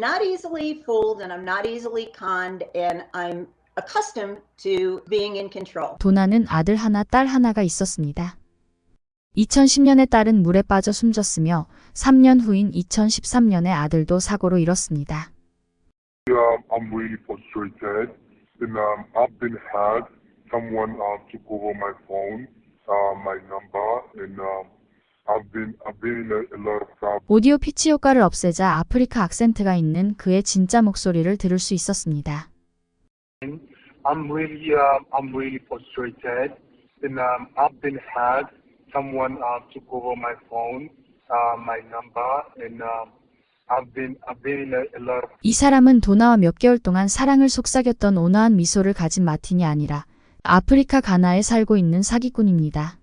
not easily fooled and I'm not easily conned and I'm accustomed to being in control. 도나는 아들 하나, 딸 하나가 있었습니다. 2010년에 딸은 물에 빠져 숨졌으며 3년 후인 2013년에 아들도 사고로 잃었습니다. Um, I'm really frustrated, and um, I've been hacked. Someone uh, took over my phone, uh, my number, and um, I've been I've been in a, a lot of trouble. 오디오 피치 효과를 없애자 아프리카 악센트가 있는 그의 진짜 목소리를 들을 수 있었습니다. I'm really um, I'm really frustrated, and um, I've been hacked. Someone uh, took over my phone, uh, my number, and um, I've been I've been in a, a lot of 이 사람은 도나와 몇 개월 동안 사랑을 속삭였던 온화한 미소를 가진 마틴이 아니라 아프리카 가나에 살고 있는 사기꾼입니다.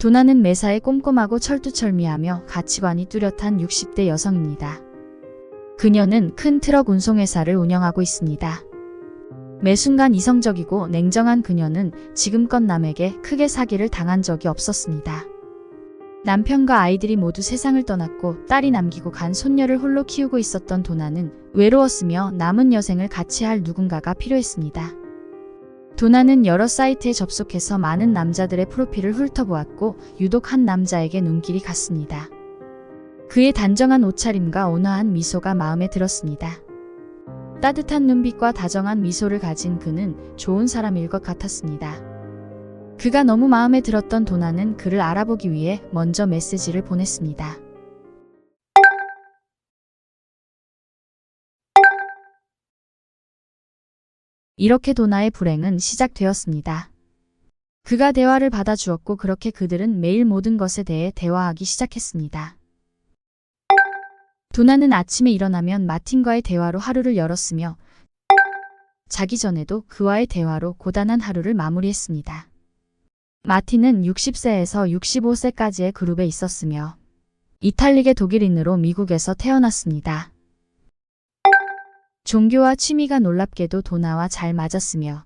도나는 매사에 꼼꼼하고 철두철미하며 가치관이 뚜렷한 60대 여성입니다. 그녀는 큰 트럭 운송회사를 운영하고 있습니다. 매 순간 이성적이고 냉정한 그녀는 지금껏 남에게 크게 사기를 당한 적이 없었습니다. 남편과 아이들이 모두 세상을 떠났고 딸이 남기고 간 손녀를 홀로 키우고 있었던 도나는 외로웠으며 남은 여생을 같이 할 누군가가 필요했습니다. 도나는 여러 사이트에 접속해서 많은 남자들의 프로필을 훑어보았고 유독 한 남자에게 눈길이 갔습니다. 그의 단정한 옷차림과 온화한 미소가 마음에 들었습니다. 따뜻한 눈빛과 다정한 미소를 가진 그는 좋은 사람일 것 같았습니다. 그가 너무 마음에 들었던 도나는 그를 알아보기 위해 먼저 메시지를 보냈습니다. 이렇게 도나의 불행은 시작되었습니다. 그가 대화를 받아주었고 그렇게 그들은 매일 모든 것에 대해 대화하기 시작했습니다. 도나는 아침에 일어나면 마틴과의 대화로 하루를 열었으며 자기 전에도 그와의 대화로 고단한 하루를 마무리했습니다. 마틴은 60세에서 65세까지의 그룹에 있었으며 이탈릭의 독일인으로 미국에서 태어났습니다. 종교와 취미가 놀랍게도 도나와 잘 맞았으며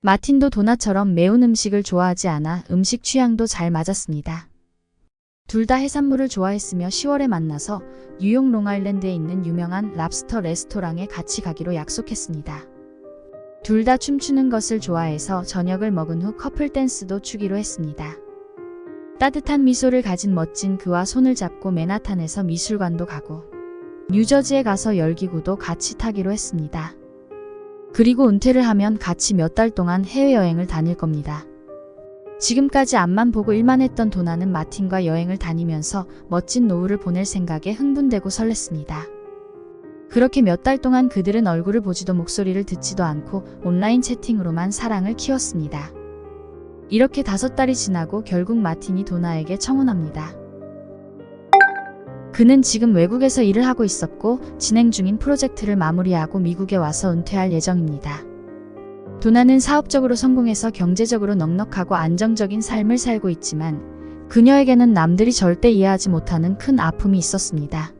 마틴도 도나처럼 매운 음식을 좋아하지 않아 음식 취향도 잘 맞았습니다. 둘 다 해산물을 좋아했으며 10월에 만나서 뉴욕 롱아일랜드에 있는 유명한 랍스터 레스토랑에 같이 가기로 약속했습니다. 둘 다 춤추는 것을 좋아해서 저녁을 먹은 후 커플 댄스도 추기로 했습니다. 따뜻한 미소를 가진 멋진 그와 손을 잡고 맨하탄에서 미술관도 가고 뉴저지에 가서 열기구도 같이 타기로 했습니다. 그리고 은퇴를 하면 같이 몇 달 동안 해외여행을 다닐 겁니다. 지금까지 앞만 보고 일만 했던 도나는 마틴과 여행을 다니면서 멋진 노후를 보낼 생각에 흥분되고 설렜습니다. 그렇게 몇 달 동안 그들은 얼굴을 보지도 목소리를 듣지도 않고 온라인 채팅으로만 사랑을 키웠습니다. 이렇게 다섯 달이 지나고 결국 마틴이 도나에게 청혼합니다. 그는 지금 외국에서 일을 하고 있었고 진행 중인 프로젝트를 마무리하고 미국에 와서 은퇴할 예정입니다. 도나는 사업적으로 성공해서 경제적으로 넉넉하고 안정적인 삶을 살고 있지만 그녀에게는 남들이 절대 이해하지 못하는 큰 아픔이 있었습니다.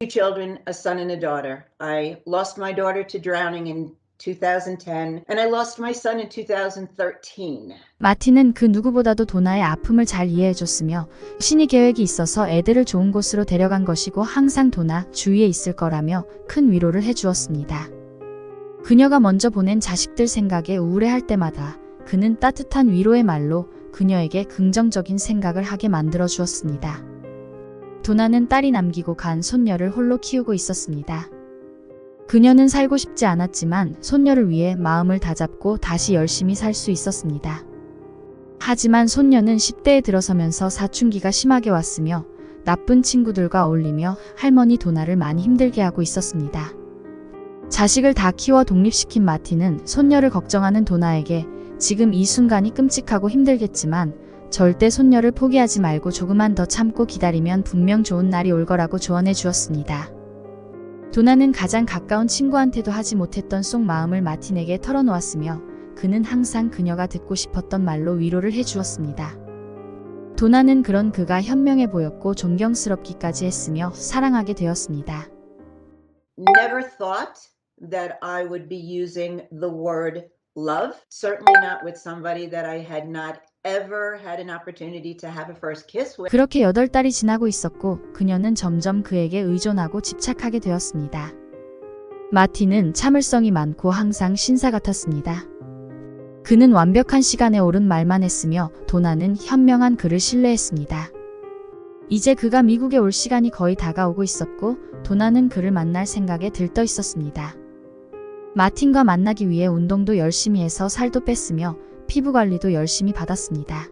Two children, a son and a daughter. I lost my daughter to drowning in 2010 and I lost my son in 2013. 마틴은 그 누구보다도 도나의 아픔을 잘 이해해줬으며 신이 계획이 있어서 애들을 좋은 곳으로 데려간 것이고 항상 도나 주위에 있을 거라며 큰 위로를 해주었습니다. 그녀가 먼저 보낸 자식들 생각에 우울해할 때마다 그는 따뜻한 위로의 말로 그녀에게 긍정적인 생각을 하게 만들어 주었습니다. 도나는 딸이 남기고 간 손녀를 홀로 키우고 있었습니다. 그녀는 살고 싶지 않았지만 손녀를 위해 마음을 다잡고 다시 열심히 살 수 있었습니다. 하지만 손녀는 10대에 들어서면서 사춘기가 심하게 왔으며 나쁜 친구들과 어울리며 할머니 도나를 많이 힘들게 하고 있었습니다. 자식을 다 키워 독립시킨 마틴은 손녀를 걱정하는 도나에게 지금 이 순간이 끔찍하고 힘들겠지만 절대 손녀를 포기하지 말고 조금만 더 참고 기다리면 분명 좋은 날이 올 거라고 조언해 주었습니다. 도나는 가장 가까운 친구한테도 하지 못했던 속 마음을 마틴에게 털어놓았으며 그는 항상 그녀가 듣고 싶었던 말로 위로를 해 주었습니다. 도나는 그런 그가 현명해 보였고 존경스럽기까지 했으며 사랑하게 되었습니다. Never thought that I would be using the word love, certainly not with somebody that I had not 그렇게 8달이 지나고 있었고 그녀는 점점 그에게 의존하고 집착하게 되었습니다. 마틴은 참을성이 많고 항상 신사 같았습니다. 그는 완벽한 시간에 옳은 말만 했으며 도나는 현명한 그를 신뢰했습니다. 이제 그가 미국에 올 시간이 거의 다가오고 있었고 도나는 그를 만날 생각에 들떠 있었습니다. 마틴과 만나기 위해 운동도 열심히 해서 살도 뺐으며 피부 관리도 열심히 받았습니다.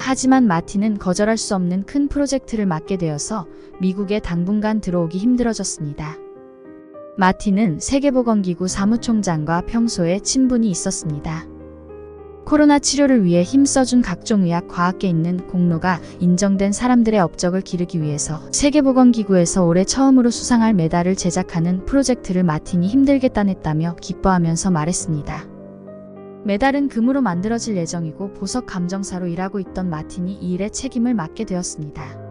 하지만 마틴은 거절할 수 없는 큰 프로젝트를 맡게 되어서 미국에 당분간 들어오기 힘들어졌습니다. 마틴은 세계보건기구 사무총장과 평소에 친분이 있었습니다. 코로나 치료를 위해 힘써준 각종 의학 과학계 있는 공로가 인정된 사람들의 업적을 기르기 위해서 세계보건기구에서 올해 처음으로 수상할 메달을 제작하는 프로젝트를 마틴이 힘들게 따냈다며 기뻐하면서 말했습니다. 메달은 금으로 만들어질 예정이고 보석 감정사로 일하고 있던 마틴이 이 일에 책임을 맡게 되었습니다.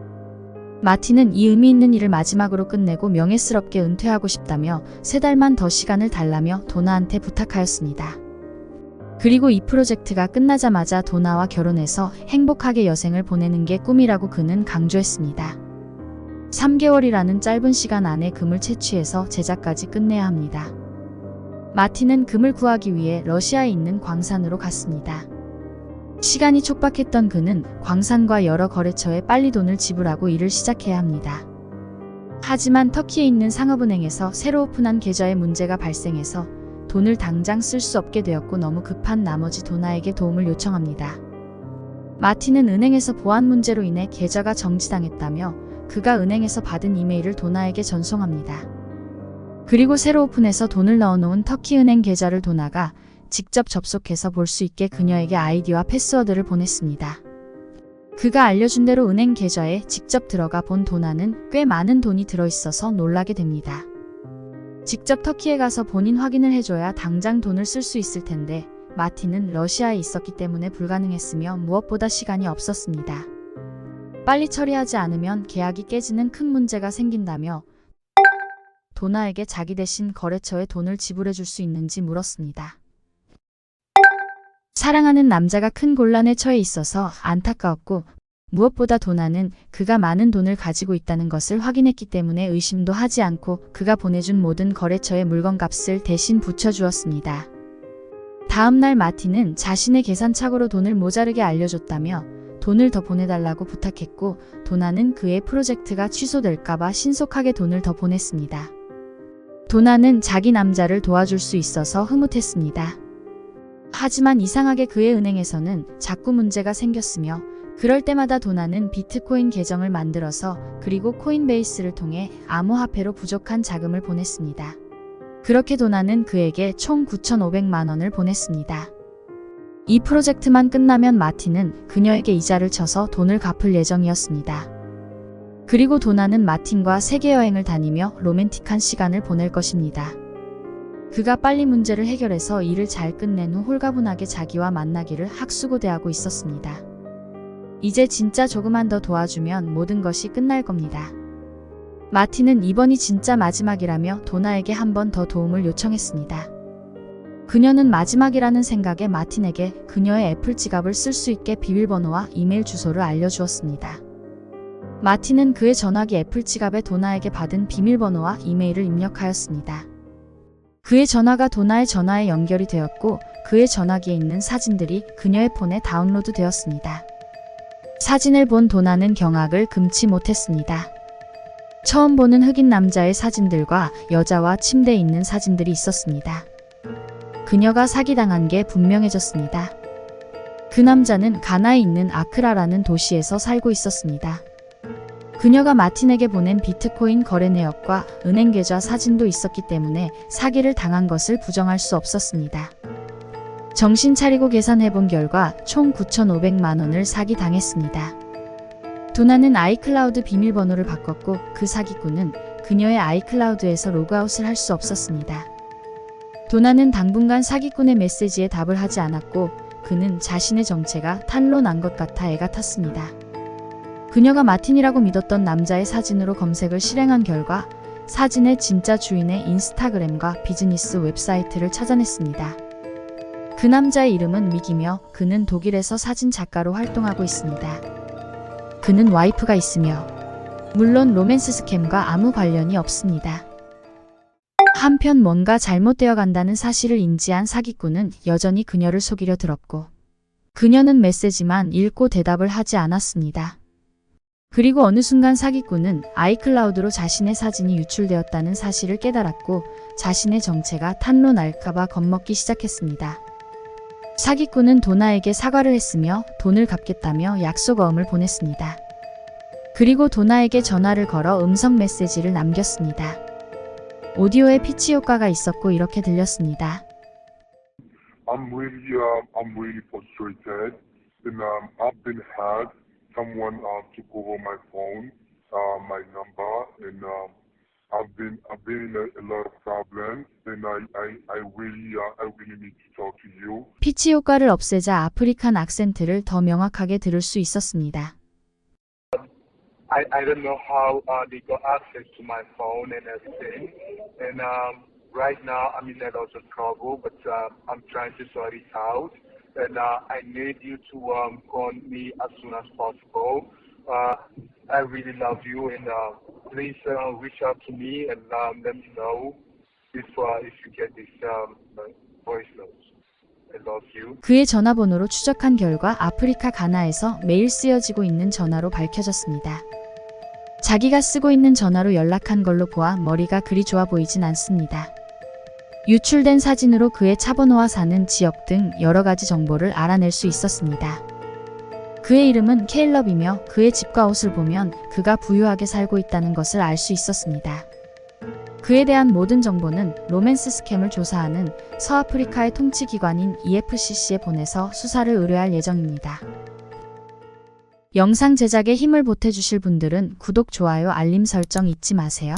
마틴은 이 의미 있는 일을 마지막으로 끝내고 명예스럽게 은퇴하고 싶다며 세 달만 더 시간을 달라며 도나한테 부탁하였습니다. 그리고 이 프로젝트가 끝나자마자 도나와 결혼해서 행복하게 여생을 보내는 게 꿈이라고 그는 강조했습니다. 3개월이라는 짧은 시간 안에 금을 채취해서 제작까지 끝내야 합니다. 마틴은 금을 구하기 위해 러시아에 있는 광산으로 갔습니다. 시간이 촉박했던 그는 광산과 여러 거래처에 빨리 돈을 지불하고 일을 시작해야 합니다. 하지만 터키에 있는 상업은행에서 새로 오픈한 계좌에 문제가 발생해서 돈을 당장 쓸 수 없게 되었고 너무 급한 나머지 도나에게 도움을 요청합니다. 마틴은 은행에서 보안 문제로 인해 계좌가 정지당했다며 그가 은행에서 받은 이메일을 도나에게 전송합니다. 그리고 새로 오픈해서 돈을 넣어놓은 터키 은행 계좌를 도나가 직접 접속해서 볼 수 있게 그녀에게 아이디와 패스워드를 보냈습니다. 그가 알려준 대로 은행 계좌에 직접 들어가 본 도나는 꽤 많은 돈이 들어있어서 놀라게 됩니다. 직접 터키에 가서 본인 확인을 해줘야 당장 돈을 쓸 수 있을 텐데 마틴은 러시아에 있었기 때문에 불가능했으며 무엇보다 시간이 없었습니다. 빨리 처리하지 않으면 계약이 깨지는 큰 문제가 생긴다며 도나에게 자기 대신 거래처에 돈을 지불해 줄 수 있는지 물었습니다. 사랑하는 남자가 큰 곤란에 처해 있어서 안타까웠고 무엇보다 도나는 그가 많은 돈을 가지고 있다는 것을 확인했기 때문에 의심도 하지 않고 그가 보내준 모든 거래처의 물건값을 대신 붙여주었습니다. 다음날 마틴은 자신의 계산착오로 돈을 모자르게 알려줬다며 돈을 더 보내달라고 부탁했고 도나는 그의 프로젝트가 취소될까봐 신속하게 돈을 더 보냈습니다. 도나는 자기 남자를 도와줄 수 있어서 흐뭇했습니다. 하지만 이상하게 그의 은행에서는 자꾸 문제가 생겼으며 그럴 때마다 도나는 비트코인 계정을 만들어서 그리고 코인베이스를 통해 암호화폐로 부족한 자금을 보냈습니다. 그렇게 도나는 그에게 총 9,500만 원을 보냈습니다. 이 프로젝트만 끝나면 마틴은 그녀에게 이자를 쳐서 돈을 갚을 예정이었습니다. 그리고 도나는 마틴과 세계 여행을 다니며 로맨틱한 시간을 보낼 것입니다. 그가 빨리 문제를 해결해서 일을 잘 끝낸 후 홀가분하게 자기와 만나기를 학수고대하고 있었습니다. 이제 진짜 조금만 더 도와주면 모든 것이 끝날 겁니다. 마틴은 이번이 진짜 마지막이라며 도나에게 한 번 더 도움을 요청했습니다. 그녀는 마지막이라는 생각에 마틴에게 그녀의 애플 지갑을 쓸 수 있게 비밀번호와 이메일 주소를 알려주었습니다. 마틴은 그의 전화기 애플 지갑에 도나에게 받은 비밀번호와 이메일을 입력하였습니다. 그의 전화가 도나의 전화에 연결이 되었고 그의 전화기에 있는 사진들이 그녀의 폰에 다운로드 되었습니다. 사진을 본 도나는 경악을 금치 못했습니다. 처음 보는 흑인 남자의 사진들과 여자와 침대에 있는 사진들이 있었습니다. 그녀가 사기당한 게 분명해졌습니다. 그 남자는 가나에 있는 아크라라는 도시에서 살고 있었습니다. 그녀가 마틴에게 보낸 비트코인 거래 내역과 은행 계좌 사진도 있었기 때문에 사기를 당한 것을 부정할 수 없었습니다. 정신 차리고 계산해본 결과 총 9,500만 원을 사기 당했습니다. 도나는 아이클라우드 비밀번호를 바꿨고 그 사기꾼은 그녀의 아이클라우드에서 로그아웃을 할 수 없었습니다. 도나는 당분간 사기꾼의 메시지에 답을 하지 않았고 그는 자신의 정체가 탄로 난 것 같아 애가 탔습니다. 그녀가 마틴이라고 믿었던 남자의 사진으로 검색을 실행한 결과 사진의 진짜 주인의 인스타그램과 비즈니스 웹사이트를 찾아냈습니다. 그 남자의 이름은 믹이며 그는 독일에서 사진 작가로 활동하고 있습니다. 그는 와이프가 있으며 물론 로맨스 스캠과 아무 관련이 없습니다. 한편 뭔가 잘못되어 간다는 사실을 인지한 사기꾼은 여전히 그녀를 속이려 들었고 그녀는 메시지만 읽고 대답을 하지 않았습니다. 그리고 어느 순간 사기꾼은 아이클라우드로 자신의 사진이 유출되었다는 사실을 깨달았고 자신의 정체가 탄로 날까봐 겁먹기 시작했습니다. 사기꾼은 도나에게 사과를 했으며 돈을 갚겠다며 약속어음을 보냈습니다. 그리고 도나에게 전화를 걸어 음성 메시지를 남겼습니다. 오디오에 피치 효과가 있었고 이렇게 들렸습니다. I'm really, um, I'm really frustrated, and um, I've been hacked. Someone uh, took over my phone, uh, my number, and um, I've been, I've been in a, a lot of problems, and I, I, I really, uh, I really need to talk to you. 피치 효과를 없애자 아프리칸 악센트를 더 명확하게 들을 수 있었습니다. I, I don't know how uh, they got access to my phone and everything, and um, right now I'm in a lot of trouble, but uh, I'm trying to sort it out. And uh, I need you to um, call me as soon as possible. Uh, I really love you, and uh, please uh, reach out to me and um, let me know if uh, if you get this um, voice notes. I love you. 그의 전화번호로 추적한 결과 아프리카 가나에서 매일 쓰여지고 있는 전화로 밝혀졌습니다. 자기가 쓰고 있는 전화로 연락한 걸로 보아 머리가 그리 좋아 보이진 않습니다. 유출된 사진으로 그의 차번호와 사는 지역 등 여러 가지 정보를 알아낼 수 있었습니다. 그의 이름은 케일럽이며 그의 집과 옷을 보면 그가 부유하게 살고 있다는 것을 알 수 있었습니다. 그에 대한 모든 정보는 로맨스 스캠을 조사하는 서아프리카의 통치기관인 EFCC에 보내서 수사를 의뢰할 예정입니다. 영상 제작에 힘을 보태주실 분들은 구독, 좋아요, 알림 설정 잊지 마세요.